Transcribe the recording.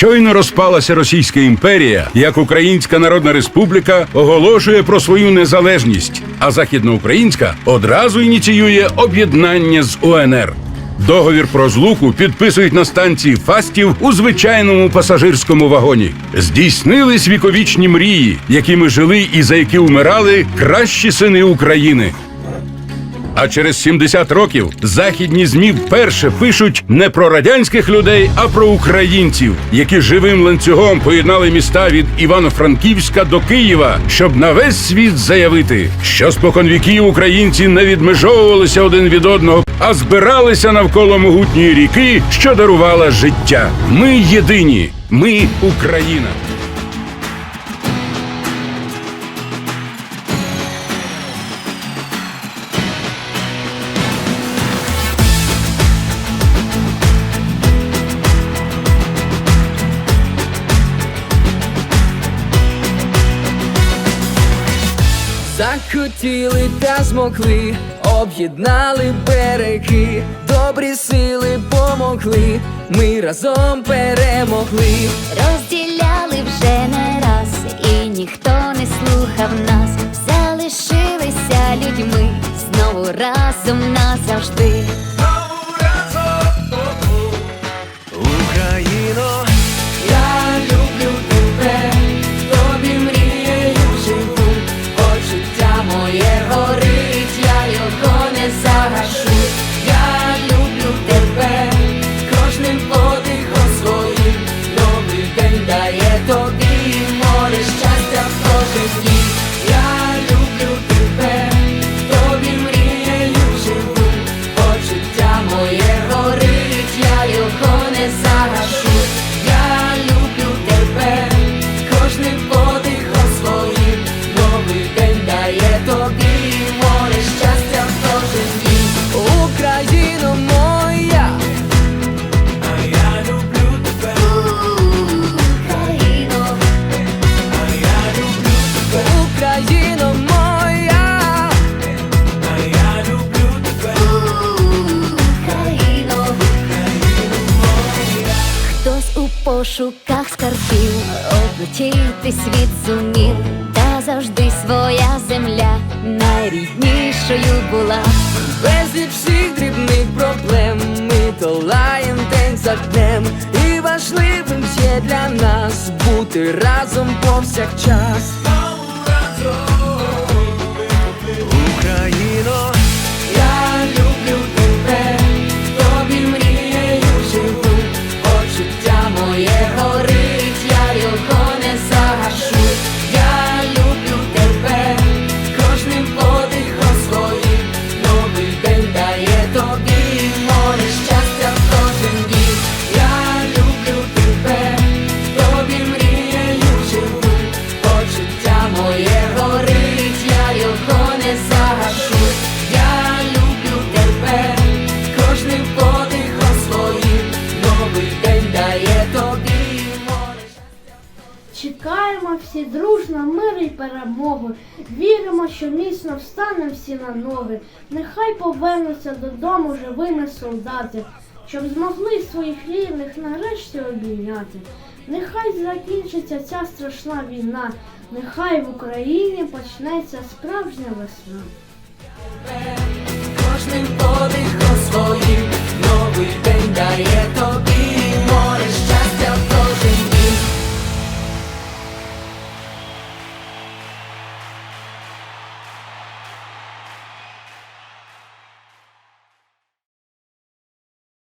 Щойно розпалася Російська імперія, як Українська Народна Республіка оголошує про свою незалежність, а Західноукраїнська одразу ініціює об'єднання з УНР. Договір про злуку підписують на станції Фастів у звичайному пасажирському вагоні. Здійснились віковічні мрії, якими жили і за які умирали кращі сини України. А через 70 років західні змі вперше пишуть не про радянських людей, а про українців, які живим ланцюгом поєднали міста від Івано-Франківська до Києва, щоб на весь світ заявити, що споконвіків українці не відмежовувалися один від одного, а збиралися навколо могутньої ріки, що дарувала життя. Ми єдині, ми Україна. Захотіли та змогли, об'єднали береги, добрі сили помогли, ми разом перемогли. Розділяли вже не раз, і ніхто не слухав нас. Залишилися людьми знову разом назавжди. Пошуках скарбів, облетіти світ зумів, та завжди своя земля найріднішою була. Безліч всіх дрібних проблем ми долаєм день за днем, і важливим є для нас бути разом повсякчас. Україно, Чекаємо всі дружно миру і перемоги. Віримо, що міцно встанемо всі на ноги. Нехай повернуться додому живими солдати, щоб змогли своїх рідних нарешті обійняти. Нехай закінчиться ця страшна війна, нехай в Україні почнеться справжня весна. Кожним подихом своїм